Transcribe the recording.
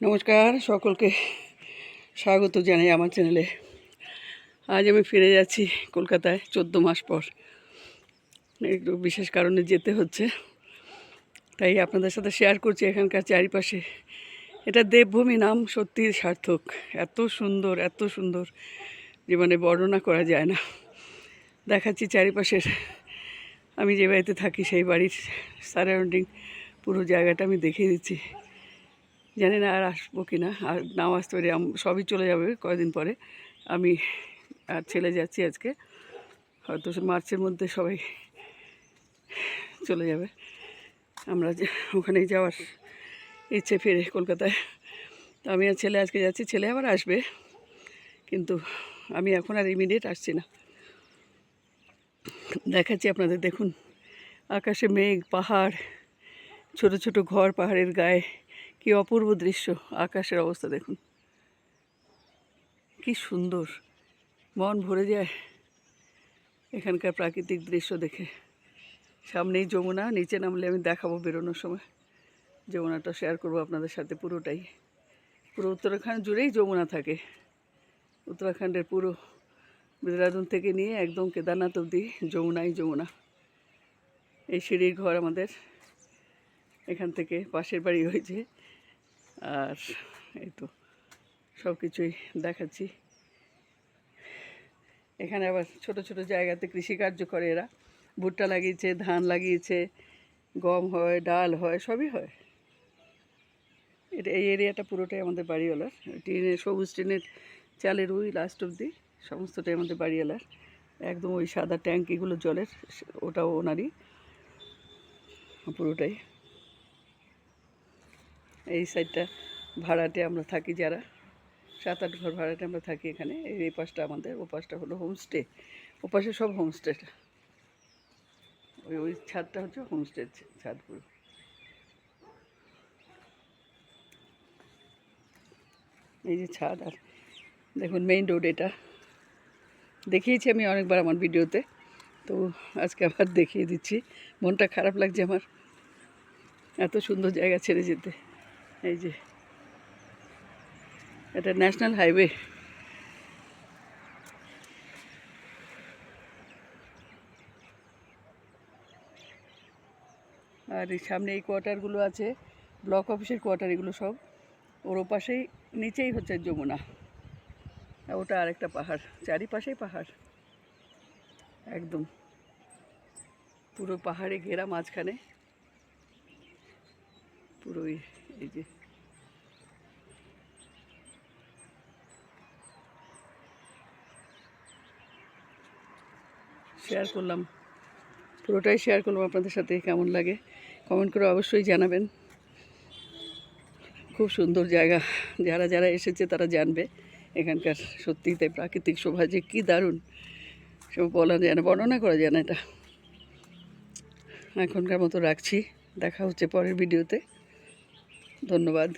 নমস্কার, সকলকে স্বাগত জানাই আমার চ্যানেলে। আজ আমি ফিরে যাচ্ছি কলকাতায় চোদ্দ মাস পর। একটু বিশেষ কারণে যেতে হচ্ছে। তাই আপনাদের সাথে শেয়ার করছি এখানকার চারিপাশে। এটা দেবভূমি নাম সত্যি সার্থক। এত সুন্দর এত সুন্দর। যে মানে বর্ণনা করা যায় না। দেখাচ্ছি চারিপাশের। আমি যে বাড়িতে থাকি, সেই বাড়ির সারাউন্ডিং পুরো জায়গাটা আমি দেখিয়ে দিচ্ছি। জানি না আর আসব কি না। আর নাও আসতে পারি সবই চলে যাবে কয়েকদিন পরে। আমি আর ছেলে যাচ্ছি আজকে। হয়তো মার্চের মধ্যে সবাই চলে যাবে। আমরা যে ওখানেই যাওয়ার ইচ্ছে ফিরে কলকাতায়। তো আমি আর ছেলে আজকে যাচ্ছি, ছেলে আবার আসবে। কিন্তু আমি এখন আর ইমিডিয়েট আসছি না। দেখাচ্ছি আপনাদের, দেখুন। আকাশে মেঘ, পাহাড়, ছোট ছোট ঘর, পাহাড়ের গায়ে। কি অপূর্ব দৃশ্য, আকাশের অবস্থা দেখুন। কি সুন্দর, মন ভরে যায় এখানকার প্রাকৃতিক দৃশ্য দেখে। সামনেই যমুনা, নিচে নামলে আমি দেখাবো বেরোনোর সময়। যমুনাটা শেয়ার করব আপনাদের সাথে পুরোটাই। পুরো উত্তরাখণ্ড জুড়েই যমুনা থাকে। উত্তরাখণ্ডের পুরো দেহরাদুন থেকে নিয়ে একদম কেদারনাথ অবধি যমুনাই যমুনা। এই সিঁড়ির ঘর আমাদের। এখান থেকে পাশের বাড়ি হয়েছে। আর এই তো সব কিছুই দেখাচ্ছি। এখানে আবার ছোট ছোট জায়গাতে কৃষিকার্য করে এরা। ভুট্টা লাগিয়েছে, ধান লাগিয়েছে, গম হয়, ডাল হয়, সবই হয়। এটা এই এরিয়াটা পুরোটাই আমাদের বাড়িওয়ালার। টিনের সবুজ টিনের চালের ওই লাস্ট অবধি সমস্তটাই আমাদের বাড়িওয়ালার। একদম ওই সাদা ট্যাঙ্কিগুলো জলের, ওটাও ওনারই। পুরোটাই। এই সাইডটা ভাড়াটে আমরা থাকি যারা। সাত আট ঘর ভাড়াটে আমরা থাকি এখানে। এই পাশটা আমাদের, ও পাশটা হলো হোমস্টে ও পাশে সব হোমস্টেটা ওই ওই ছাদটা হচ্ছে হোমস্টের ছাদ পুরো। এই যে ছাদ আর দেখুন মেইন রোড এটা। দেখিয়েছি আমি অনেকবার আমার ভিডিওতে। তো আজকে আবার দেখিয়ে দিচ্ছি। মনটা খারাপ লাগছে আমার। এত সুন্দর জায়গা ছেড়ে যেতে। এই যে। এটা ন্যাশনাল হাইওয়ে আর এই সামনে এই কোয়ার্টারগুলো আছে ব্লক অফিসের কোয়ার্টার এগুলো সব। ওর ওপাশেই, নিচেই হচ্ছে যমুনা। ওটা আরেকটা পাহাড়, চারিপাশেই পাহাড়। একদম। পুরো পাহাড়ে ঘেরা মাঝখানে। পুরোই এই যে। শেয়ার করলাম। পুরোটাই শেয়ার করলাম আপনাদের সাথে, কেমন লাগে? কমেন্ট করে অবশ্যই জানাবেন। খুব সুন্দর জায়গা। যারা যারা এসেছে, তারা জানবে এখানকার সত্যিই তাই প্রাকৃতিক শোভা যে কী দারুণ। সব বলা যায় না, বর্ণনা করা যায় না এটা। এখনকার মতো রাখছি। দেখা হচ্ছে পরের ভিডিওতে ধন্যবাদ।